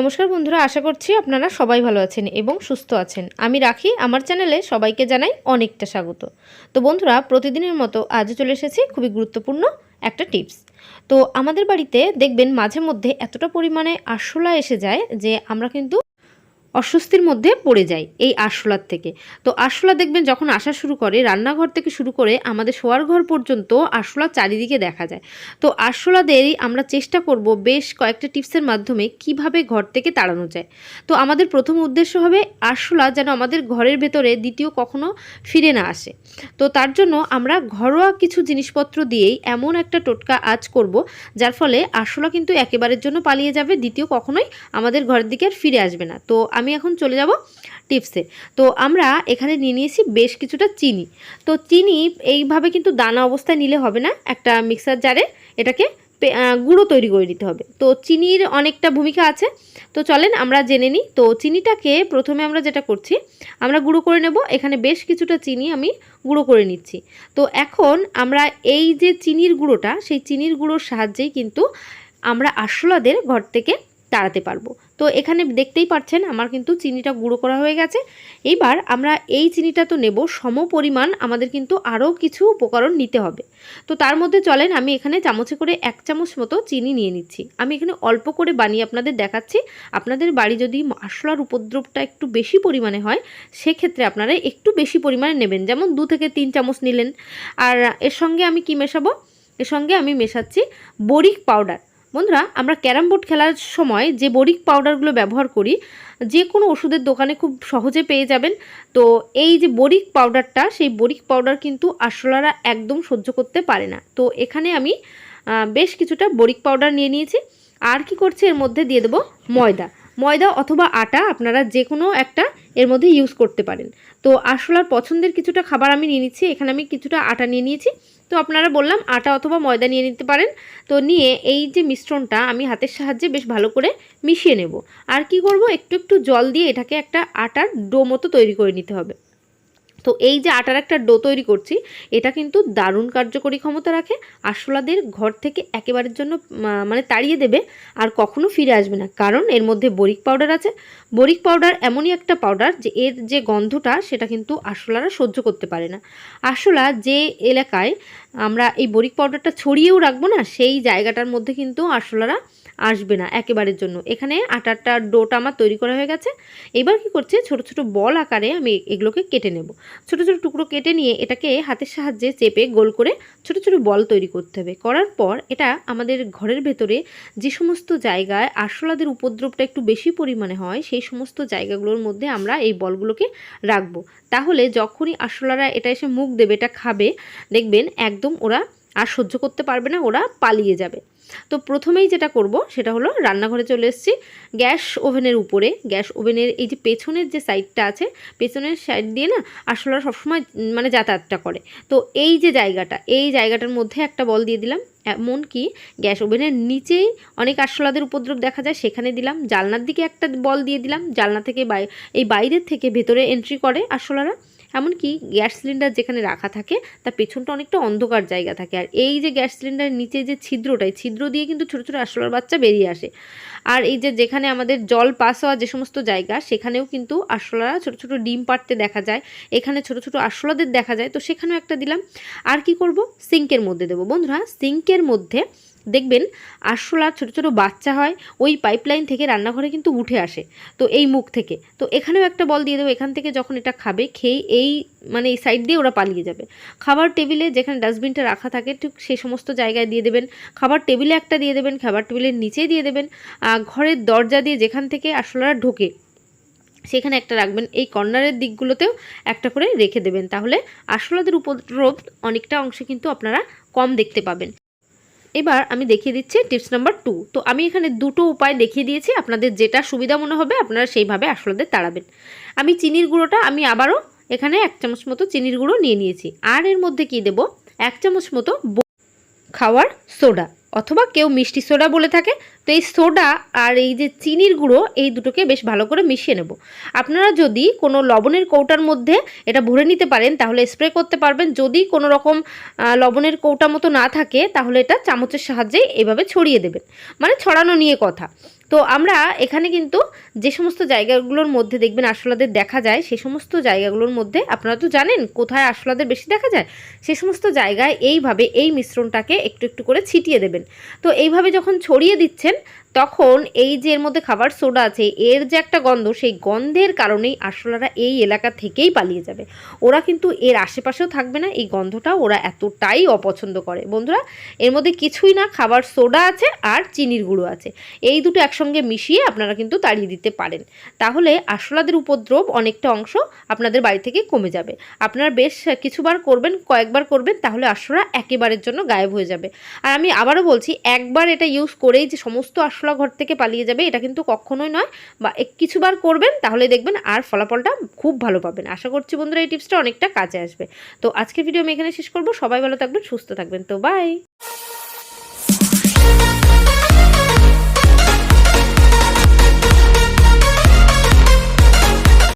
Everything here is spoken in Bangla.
নমস্কার বন্ধুরা, আশা করছি আপনারা সবাই ভালো আছেন এবং সুস্থ আছেন। আমি রাখি, আমার চ্যানেলে সবাইকে জানাই অনেকটা স্বাগত। তো বন্ধুরা, প্রতিদিনের মতো আজ চলে এসেছি খুবই গুরুত্বপূর্ণ একটা টিপস। তো আমাদের বাড়িতে দেখবেন মাঝে মধ্যে এতটা পরিমাণে আরশোলা এসে যায় যে আমরা কিন্তু অস্বস্তির মধ্যে পড়ে যায় এই আরশোলার থেকে। তো আরশোলা দেখবেন যখন আসা শুরু করে, রান্নাঘর থেকে শুরু করে আমাদের শোয়ার ঘর পর্যন্ত আরশোলা চারিদিকে দেখা যায়। তো আরশোলাদেরই আমরা চেষ্টা করব বেশ কয়েকটা টিপসের মাধ্যমে কীভাবে ঘর থেকে তাড়ানো যায়। তো আমাদের প্রথম উদ্দেশ্য হবে আরশোলা যেন আমাদের ঘরের ভেতরে দ্বিতীয় কখনো ফিরে না আসে। তো তার জন্য আমরা ঘরোয়া কিছু জিনিসপত্র দিয়েই এমন একটা টোটকা আজ করব, যার ফলে আরশোলা কিন্তু একেবারের জন্য পালিয়ে যাবে, দ্বিতীয় কখনোই আমাদের ঘরের দিকে আর ফিরে আসবে না। তো আমি এখন চলে যাব টিপসে তো আমরা এখানে নিয়ে নিয়েছি বেশ কিছুটা চিনি। তো চিনি এইভাবে কিন্তু দানা অবস্থায় নিলে হবে না, একটা মিক্সার জারে এটাকে গুঁড়ো তৈরি করে নিতে হবে। তো চিনির অনেকটা ভূমিকা আছে। তো চলেন আমরা জেনে নিই। তো চিনিটাকে প্রথমে আমরা যেটা করছি, আমরা গুঁড়ো করে নেব। এখানে বেশ কিছুটা চিনি আমি গুঁড়ো করে নিচ্ছি। তো এখন আমরা এই যে চিনির গুঁড়োটা, সেই চিনির গুঁড়োর সাহায্যেই কিন্তু আমরা আরশোলাদের ঘর থেকে তাড়াতে পারব। তো এখানে দেখতেই পাচ্ছেন আমার কিন্তু চিনিটা গুঁড়ো করা হয়ে গেছে। এইবার আমরা এই চিনিটা তো নেব, সম পরিমাণ আমাদের কিন্তু আরও কিছু উপকরণ নিতে হবে। তো তার মধ্যে চলেন, আমি এখানে চামচে করে এক চামচ মতো চিনি নিয়ে নিচ্ছি। আমি এখানে অল্প করে বানিয়ে আপনাদের দেখাচ্ছি। আপনাদের বাড়ি যদি আরশোলার উপদ্রবটা একটু বেশি পরিমাণে হয়, সেক্ষেত্রে আপনারা একটু বেশি পরিমাণে নেবেন। যেমন দু থেকে তিন চামচ নিলেন। আর এর সঙ্গে আমি কি মেশাবো? এর সঙ্গে আমি মেশাচ্ছি বরিক পাউডার। বন্ধুরা, আমরা ক্যারাম বোর্ড খেলার সময় যে বরিক পাউডারগুলো ব্যবহার করি, যে কোনো ওষুধের দোকানে খুব সহজে পেয়ে যাবেন। তো এই যে বরিক পাউডারটা, সেই বরিক পাউডার কিন্তু আরশোলারা একদম সহ্য করতে পারে না। তো এখানে আমি বেশ কিছুটা বরিক পাউডার নিয়ে নিয়েছি। আর কি করছি এর মধ্যে দিয়ে দেবো ময়দা। ময়দা অথবা আটা আপনারা যে কোনো একটা এর মধ্যে ইউজ করতে পারেন। তো আরশোলার পছন্দের কিছুটা খাবার আমি নিয়ে নিচ্ছি, এখানে আমি কিছুটা আটা নিয়ে নিয়েছি। তো আপনারা বললাম আটা অথবা ময়দা নিয়ে নিতে পারেন। তো নিয়ে এই যে মিশ্রণটা আমি হাতের সাহায্যে বেশ ভালো করে মিশিয়ে নেব। আর কি করব? একটু একটু জল দিয়ে এটাকে একটা আটার ডো মতো তৈরি করে নিতে হবে। তো এই যে আটার একটা ডো তৈরি করছি, এটা কিন্তু দারুণ কার্যকরী ক্ষমতা রাখে, আরশোলাদের ঘর থেকে একেবারের জন্য মানে তাড়িয়ে দেবে আর কখনো ফিরে আসবে না। কারণ এর মধ্যে বরিক পাউডার আছে। বরিক পাউডার এমনই একটা পাউডার যে এর যে গন্ধটা, সেটা কিন্তু আরশোলারা সহ্য করতে পারে না। আরশোলা যে এলাকায় আমরা এই বরিক পাউডারটা ছড়িয়েও রাখব না, সেই জায়গাটার মধ্যে কিন্তু আরশোলারা আসবে না একেবারের জন্য। এখানে আটারটা ডোটা আমার তৈরি করা হয়ে গেছে। এবার কি করছে? ছোট ছোট বল আকারে আমি এগুলোকে কেটে নেব। ছোট ছোট টুকরো কেটে নিয়ে এটাকে হাতের সাহায্যে চেপে গোল করে ছোট ছোট বল তৈরি করতে হবে। করার পর এটা আমাদের ঘরের ভেতরে যে সমস্ত জায়গায় আরশোলাদের উপদ্রবটা একটু বেশি পরিমাণে হয়, সেই সমস্ত জায়গাগুলোর মধ্যে আমরা এই বলগুলোকে রাখব। তাহলে যখনই আরশোলারা এটা এসে মুখ দেবে, এটা খাবে, দেখবেন একদম ওরা আর সহ্য করতে পারবে না, ওরা পালিয়ে যাবে। তো প্রথমেই যেটা করব সেটা হলো রান্নাঘরে চলে এসেছি। গ্যাস ওভেনের উপরে, গ্যাস ওভেনের এই যে পেছনের যে সাইডটা আছে, পেছনের সাইড দিয়ে না আসলে সবসময় মানে যাতায়াতটা করে। তো এই যে জায়গাটা, এই জায়গাটার মধ্যে একটা বল দিয়ে দিলাম। এমনকি গ্যাস ওভেনের নিচেই অনেক আরশোলাদের উপদ্রব দেখা যায়, সেখানে দিলাম। জালনার দিকে একটা বল দিয়ে দিলাম। জালনা থেকে এই বাইরের থেকে ভেতরে এন্ট্রি করে আরশোলারা। এমনকি গ্যাস সিলিন্ডার যেখানে রাখা থাকে, তার পেছনটা অনেকটা অন্ধকার জায়গা থাকে। আর এই যে গ্যাস সিলিন্ডারের নিচে যে ছিদ্রটাই ছিদ্র দিয়ে কিন্তু ছোটো ছোটো আরশোলার বাচ্চা বেরিয়ে আসে। আর এই যে যেখানে আমাদের জল পাস হওয়া যে সমস্ত জায়গা, সেখানেও কিন্তু আরশোলারা ছোটো ছোটো ডিম পাড়তে দেখা যায়। এখানে ছোটো ছোটো আরশোলাদের দেখা যায়। তো সেখানেও একটা দিলাম। আর কি করব? সিঙ্কের মধ্যে দেবো। বন্ধুরা, সিঙ্কের মধ্যে দেখবেন আরশোলা ছোটো ছোটো বাচ্চা হয়, ওই পাইপলাইন থেকে রান্নাঘরে কিন্তু উঠে আসে। তো এই মুখ থেকে। তো এখানেও একটা বল দিয়ে দেবো, এখান থেকে যখন এটা খাবে, খেয়ে এই মানে এই সাইড দিয়ে ওরা পালিয়ে যাবে। খাবার টেবিলে যেখানে ডাস্টবিনটা রাখা থাকে, ঠিক সেই সমস্ত জায়গায় দিয়ে দেবেন। খাবার টেবিলে একটা দিয়ে দেবেন, খাবার টেবিলের নিচেই দিয়ে দেবেন। ঘরের দরজা দিয়ে যেখান থেকে আরশোলারা ঢোকে, সেখানে একটা রাখবেন। এই কর্নারের দিকগুলোতেও একটা করে রেখে দেবেন। তাহলে আরশোলাদের উপদ্রব অনেকটা অংশে কিন্তু আপনারা কম দেখতে পাবেন। এবার আমি দেখিয়ে দিচ্ছি টিপস নাম্বার টু। তো আমি এখানে দুটো উপায় দেখিয়ে দিয়েছি, আপনাদের যেটা সুবিধা মনে হবে আপনারা সেইভাবে আসলে তাড়াবেন। আমি চিনির গুঁড়োটা আমি আবারও এখানে এক চামচ মতো চিনির গুঁড়ো নিয়ে নিয়েছি। আর এর মধ্যে কি দেব? এক চামচ মতো খাওয়ার সোডা। অথবা কেউ মিষ্টি সোডা বলে থাকে, তো এই সোডা আর এই যে চিনির গুঁড়ো, এই দুটোকে বেশ ভালো করে মিশিয়ে নেব। আপনারা যদি কোনো লবণের কৌটার মধ্যে এটা ভরে নিতে পারেন, তাহলে স্প্রে করতে পারবেন। যদি কোনো রকম লবণের কৌটা মতো না থাকে, তাহলে এটা চামচের সাহায্যে এভাবে ছড়িয়ে দেবেন। মানে ছড়ানো নিয়ে কথা। তো আমরা এখানে কিন্তু যে সমস্ত জায়গাগুলোর মধ্যে দেখবেন আরশোলাদের দেখা যায়, সে সমস্ত জায়গাগুলোর মধ্যে আপনারা তো জানেন কোথায় আরশোলাদের বেশি দেখা যায়, সে সমস্ত জায়গায় এইভাবে এই মিশ্রণটাকে একটু একটু করে ছিটিয়ে দেবেন। তো এইভাবে যখন ছড়িয়ে দিচ্ছেন তখন এই যে এর মধ্যে খাবার সোডা আছে, এর যে একটা গন্ধ, সেই গন্ধের কারণেই আরশোলারা এই এলাকা থেকেই পালিয়ে যাবে। ওরা কিন্তু এর আশেপাশেও থাকবে না, এই গন্ধটা ওরা এতটাই অপছন্দ করে। বন্ধুরা, এর মধ্যে কিছুই না, খাবার সোডা আছে আর চিনির গুঁড়ো আছে। এই দুটো একসঙ্গে মিশিয়ে আপনারা কিন্তু তাড়িয়ে দিতে পারেন। তাহলে আরশোলাদের উপদ্রব অনেকটা অংশ আপনাদের বাড়ি থেকে কমে যাবে। আপনারা বেশ কিছুবার করবেন, কয়েকবার করবেন, তাহলে আরশোলা একেবারের জন্য গায়েব হয়ে যাবে। আর আমি আবারও বলছি, একবার এটা ইউজ করেই যে সমস্ত আরশোলা ঘর থেকে পালিয়ে যাবে, এটা কিন্তু কখনোই নয়। বা কিছুবার করবেন, তাহলে দেখবেন আর ফলাফলটা খুব ভালো পাবেন। আশা করছি বন্ধুরা এই টিপসটা অনেকটা কাজে আসবে। তো আজকের ভিডিও আমি এখানে শেষ করব। সবাই ভালো থাকবেন, সুস্থ থাকবেন। তো বাই